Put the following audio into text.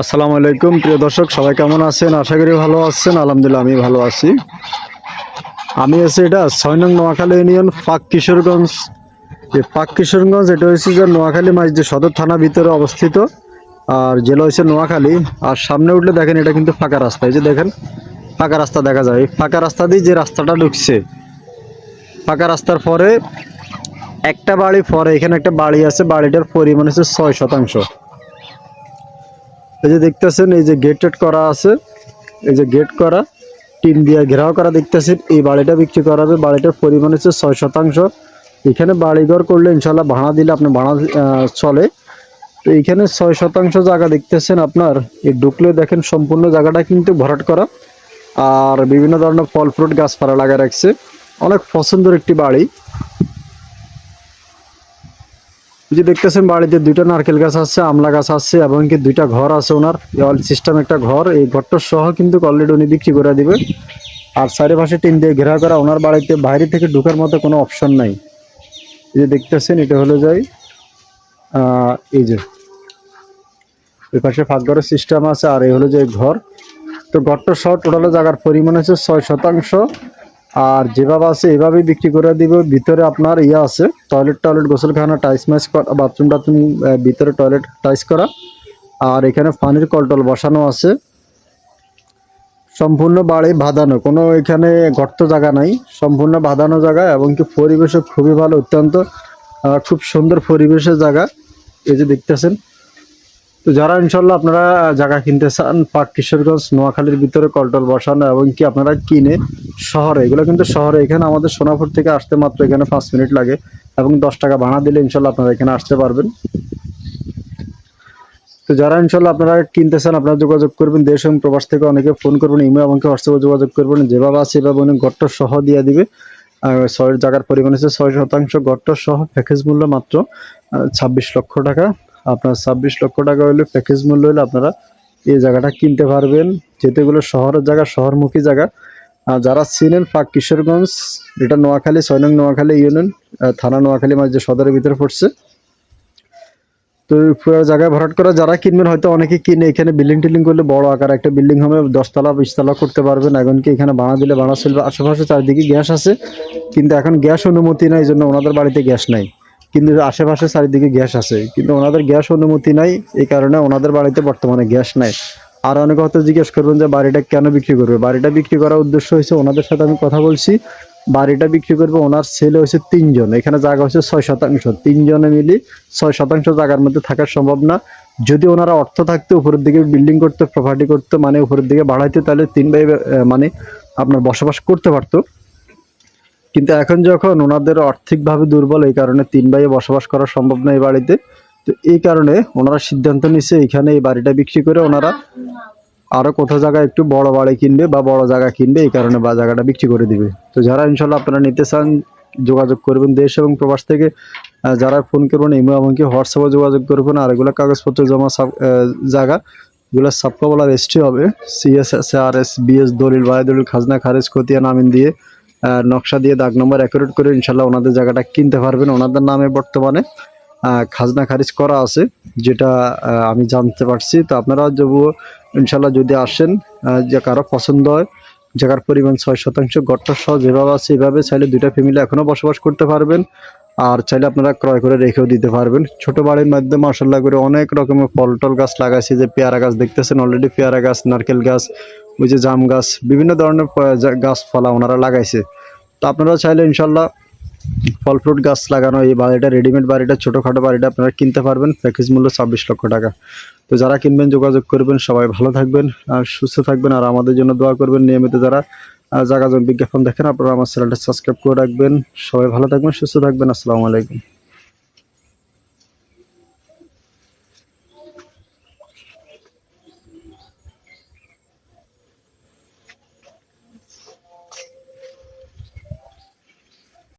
আসসালামু আলাইকুম, প্রিয় দর্শক, সবাই কেমন আছেন? আশা করি ভালো আছেন, আলহামদুলিল্লাহ আমি ভালো আছি। আমি আছি এটা ছয় নং নোয়াখালী ইউনিয়ন, পাক কিশোরগঞ্জ। এই পাক কিশোরগঞ্জ, এটা হয়েছে যে নোয়াখালী মাঝ যে সদর থানা ভিতরে অবস্থিত। আর জেলা হয়েছে নোয়াখালী। আর সামনে উঠলে দেখেন এটা কিন্তু ফাঁকা রাস্তা। এই যে দেখেন, ফাঁকা রাস্তা দেখা যায়। এই ফাঁকা রাস্তা দিয়ে যে রাস্তাটা ঢুকছে, ফাঁকা রাস্তার পরে একটা বাড়ি পরে, এখানে একটা বাড়ি আছে, বাড়িটার পরিমাণ হচ্ছে ছয় শতাংশ। এই যে দেখতেছেন, এই যে গেট টেট করা আছে, এই যে গেট করা, টিন দিয়ে ঘেরাও করা দেখতেছেন, এই বাড়িটা বিক্রি করা হবে, বাড়িটার পরিমাণ হচ্ছে ছয় শতাংশ। এখানে বাড়িঘর করলে ইনশাল্লাহ ভাড়া দিলে আপনি ভাড়া চলে। তো এখানে ছয় শতাংশ জায়গা দেখতেছেন আপনার, এই ঢুকলে দেখেন সম্পূর্ণ জায়গাটা কিন্তু ভরাট করা। আর বিভিন্ন ধরনের ফল, ফ্রুট, গাছপালা লাগা রাখছে। অনেক পছন্দের একটি বাড়ি এই যে দেখতেছেন বাড়িতে দুইটা নারকেল গাছ আছে, আমলা গাছ আছে, এবং কি দুইটা ঘর আছে ওনার। অল সিস্টেম একটা ঘর, এই ঘরটা সহ কিন্তু অলরেডি উনি বিক্রি করে দিবে। আর চারিপাশে টিন দিয়ে ঘেরা করা, ওনার বাড়িতে বাইরে থেকে ঢুকার মতো কোনো অপশন নাই। এই যে দেখতেছেন, এটা হলো যাই এই যে। ওই পাশে ফাঁক ঘরের সিস্টেম আছে, আর এই হলো যে ঘর। তো ঘরটা সহ টোটাল জায়গার পরিমাণ হচ্ছে ছয় শতাংশ। আর যেভাবে আছে, এভাবেই বিক্রি করে দিব। ভিতরে আপনার ইয়ে আছে টয়লেট টয়লেট গোসলখানা টাইস ম্যাচ করা বাথরুম টাথরুম ভিতরে টয়লেট টাইস করা। আর এখানে পানির কলটল বসানো আছে। সম্পূর্ণ বাড়ি বাঁধানো, কোনো এখানে গর্ত জায়গা নাই। সম্পূর্ণ বাঁধানো জায়গা এবং কি পরিবেশও খুবই ভালো, অত্যন্ত খুব সুন্দর পরিবেশের জায়গা। এই যে দেখতেছেন। তো যারা ইনশাল্লাহ আপনারা জায়গা কিনতে চান পাক কিশোরগঞ্জ, নোয়াখালীর ভিতরে কলটল বসানো এবং কি আপনারা কিনে শহরে, এগুলো কিন্তু শহরে। এখানে আমাদের সোনাপুর থেকে আসতে মাত্র এখানে পাঁচ মিনিট লাগে এবং দশ টাকা ভাড়া দিলে ইনশাল্লাহ আপনারা এখানে আসতে পারবেন। তো যারা ইনশাল্লাহ আপনারা কিনতে চান আপনারা যোগাযোগ করবেন। দেশ এবং প্রবাস থেকে অনেকে ফোন করবেন ইমেল আমাকে হোয়াটসঅ্যাপে যোগাযোগ করবেন। যেভাবে আছে সেভাবে উনি গট্ট সহ দিয়ে দিবে। ছয় জায়গার পরিমাণ হচ্ছে ছয় শতাংশ গট্ট সহ প্যাকেজ মূল্য মাত্র ছাব্বিশ লক্ষ টাকা। আপনার ছাব্বিশ লক্ষ টাকা হলে প্যাকেজ মূল্য হলে আপনারা এই জায়গাটা কিনতে পারবেন। যেতেগুলো শহরের জায়গা, শহরমুখী জায়গা যারা চিনেন পাক কিশোরগঞ্জ, এটা নোয়াখালী ছয় নং নোয়াখালী ইউনিয়ন থানা নোয়াখালী মাঝে সদরের ভিতরে পড়ছে। তো পুরো জায়গায় ভরাট করা যারা কিনবেন, হয়তো অনেকে কিনে এখানে বিল্ডিং টিল্ডিং করলে বড় আকার একটা বিল্ডিং হবে, দশতলা, বিশতলা করতে পারবেন। এখন কি এখানে বানা দিলে, বানা চলবে আশেপাশে চারিদিকে গ্যাস আছে। কিন্তু এখন গ্যাস অনুমতি নাই জন্য ওনাদের বাড়িতে গ্যাস নাই। কিন্তু আশেপাশে চারিদিকে গ্যাস আছে। কিন্তু ওনাদের গ্যাস অনুমতি নাই, এই কারণে ওনাদের বাড়িতে বর্তমানে গ্যাস নাই। আর অনেকে হয়তো জিজ্ঞেস করবেন যে বাড়িটা কেন বিক্রি করবে? বাড়িটা বিক্রি করার উদ্দেশ্য হয়েছে ওনাদের সাথে আমি কথা বলছি। বাড়িটা বিক্রি করবে ওনার ছেলে হয়েছে তিনজন। এখানে জায়গা হচ্ছে ছয় শতাংশ। তিনজনে মিলি ছয় শতাংশ জায়গার মধ্যে থাকা সম্ভব না। যদি ওনারা অর্থ থাকতো, উপরের দিকে বিল্ডিং করতে প্রপার্টি করতে মানে উপরের দিকে বাড়াইতে, তাহলে তিন ভাই মানে আপনার বসবাস করতে পারতো। কিন্তু এখন যখন ওনাদের আর্থিকভাবে দুর্বল, এই কারণে তিন ভাইয়ে বসবাস করা সম্ভব না এই বাড়িতে। তো এই কারণে ওনারা সিদ্ধান্ত নিচ্ছে এখানে এই বাড়িটা বিক্রি করে ওনারা আরও কোথাও জায়গায় একটু বড় বাড়ি কিনবে বা বড় জায়গা কিনবে, এই কারণে বা জায়গাটা বিক্রি করে দিবে। তো যারা ইনশাল্লাহ আপনারা নিতে চান, যোগাযোগ করবেন দেশ এবং প্রবাস থেকে। যারা ফোন করবেন, ইমো এমনকি হোয়াটসঅ্যাপে যোগাযোগ করবেন। আর এগুলো কাগজপত্র জমা জায়গা এগুলো সাবকাবলা রেজিস্ট্রি হবে। CS S R S BS দলিল বায় দলিল, খাজনা, খারিজ খতিয়া নামিন দিয়ে নকশা দিয়ে দাগ নম্বর অ্যাকুরেট করে ইনশাল্লাহ ওনাদের জায়গাটা কিনতে পারবেন। ওনাদের নামে বর্তমানে খাজনা খারিজ করা আছে, যেটা আমি জানতে পারছি। তো আপনারা যবু ইনশাল্লাহ যদি আসেন যে কারও পছন্দ হয় জায়গার পরিমাণ ছয় শতাংশ গড়টা সহ যেভাবে আছে এভাবে চাইলে দুইটা ফ্যামিলি এখনও বসবাস করতে পারবেন। আর চাইলে আপনারা ক্রয় করে রেখেও দিতে পারবেন। ছোট বাড়ির মাধ্যমে মার্শাল্লাহ করে অনেক রকমের ফল টল গাছ লাগাইছে, যে পেয়ারা গাছ দেখতেছেন অলরেডি পেয়ারা গাছ, নারকেল গাছ, ওই যে জাম গাছ, বিভিন্ন ধরনের যা- গাছপালা ওনারা লাগাইছে। তো আপনারা চাইলে ইনশাল্লাহ ফল ফ্রুট গাছ লাগানো, এই বাড়িটা রেডিমেড বাড়িটা, ছোটোখাটো বাড়িটা আপনারা কিনতে পারবেন। প্যাকেজ মূল্য ছাব্বিশ লক্ষ টাকা। তো যারা কিনবেন, যোগাযোগ করবেন, সবাই ভালো থাকবেন, আর সুস্থ থাকবেন, আর আমাদের জন্য দোয়া করবেন। নিয়মিত যারা জাগাজন বিজ্ঞাপন দেখেন, আপনারা আমার চ্যানেলটা সাবস্ক্রাইব করে রাখবেন। সবাই ভালো থাকবেন, সুস্থ থাকবেন। আসসালামু আলাইকুম।